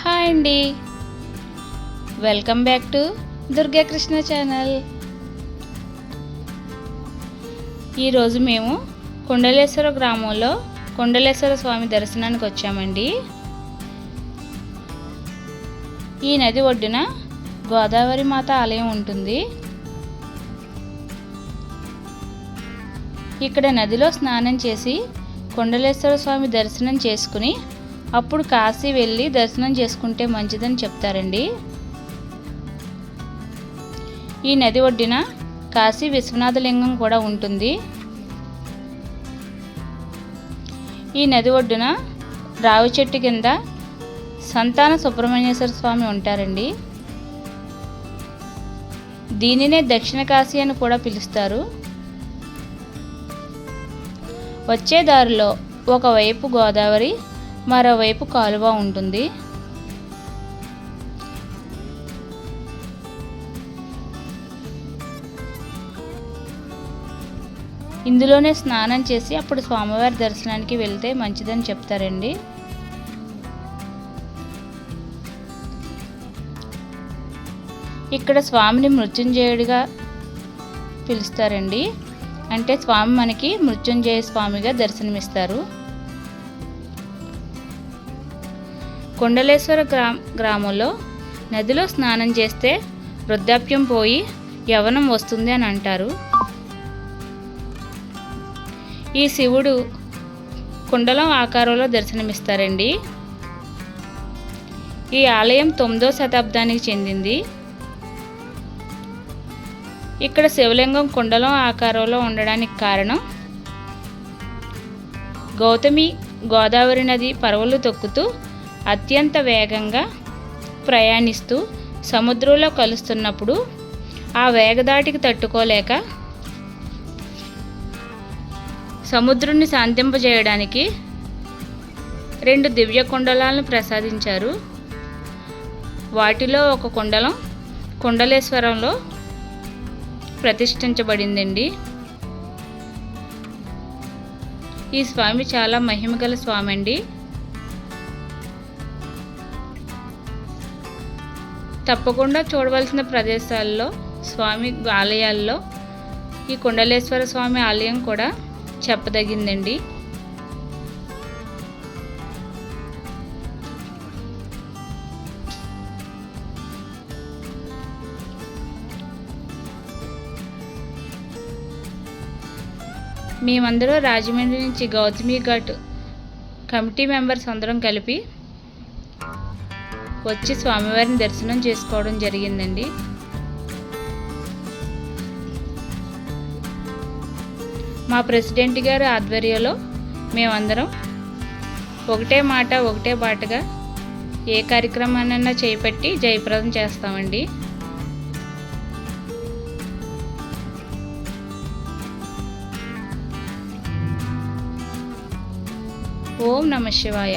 Hi అండి. Welcome back to Durga Krishna channel ఈరోజు మేము కొండలేశ్వర గ్రామంలో కొండలేశ్వర స్వామి దర్శనానికి వచ్చామండి. ఈ నది ఒడ్డున గోదావరి మాత ఆలయం ఉంటుంది. ఇక్కడ నదిలో స్నానం చేసి కొండలేశ్వర స్వామి దర్శనం చేసుకుని అప్పుడు కాశీ వెళ్ళి దర్శనం చేసుకుంటే మంచిదని చెప్తారండి. ఈ నది ఒడ్డిన కాశీ విశ్వనాథలింగం కూడా ఉంటుంది. ఈ నది ఒడ్డున రావి చెట్టు కింద సంతాన సుబ్రహ్మణ్యేశ్వర స్వామి ఉంటారండి. దీనినే దక్షిణ కాశీ అని కూడా పిలుస్తారు. వచ్చే దారిలో ఒకవైపు గోదావరి మరోవైపు కాలువ ఉంటుంది. ఇందులోనే స్నానం చేసి అప్పుడు స్వామివారి దర్శనానికి వెళ్తే మంచిదని చెప్తారండి. ఇక్కడ స్వామిని మృత్యుంజయుడిగా పిలుస్తారండి. అంటే స్వామి మనకి మృత్యుంజయ స్వామిగా దర్శనమిస్తారు. కొండలేశ్వర గ్రా గ్రామంలో నదిలో స్నానం చేస్తే వృద్ధాప్యం పోయి యవనం వస్తుంది అని అంటారు. ఈ శివుడు కుండలం ఆకారంలో దర్శనమిస్తారండి. ఈ ఆలయం తొమ్మిదో శతాబ్దానికి చెందింది. ఇక్కడ శివలింగం కుండలం ఆకారంలో ఉండడానికి కారణం గౌతమి గోదావరి నది పరవలు తొక్కుతూ అత్యంత వేగంగా ప్రయాణిస్తూ సముద్రంలో కలుస్తున్నప్పుడు ఆ వేగదాటికి తట్టుకోలేక సముద్రుణ్ణి శాంతింపజేయడానికి రెండు దివ్య కుండలాలను ప్రసాదించారు. వాటిలో ఒక కుండలం కుండలేశ్వరంలో ప్రతిష్ఠించబడిందండి. ఈ స్వామి చాలా మహిమగల స్వామి అండి తప్పకుండా చూడవలసిన ప్రదేశాల్లో స్వామి ఆలయాల్లో ఈ కుండలేశ్వర స్వామి ఆలయం కూడా చెప్పదగిందండి. మేమందరూ రాజమండ్రి నుంచి గౌతమి ఘాట్ కమిటీ మెంబర్స్ అందరం కలిపి వచ్చి స్వామివారిని దర్శనం చేసుకోవడం జరిగిందండి. మా ప్రెసిడెంట్ గారి ఆధ్వర్యంలో మేమందరం ఒకటే మాట ఒకటే బాటగా ఏ కార్యక్రమాన్నైనా చేపట్టి జయప్రదం చేస్తామండి. ఓం నమ శివాయ.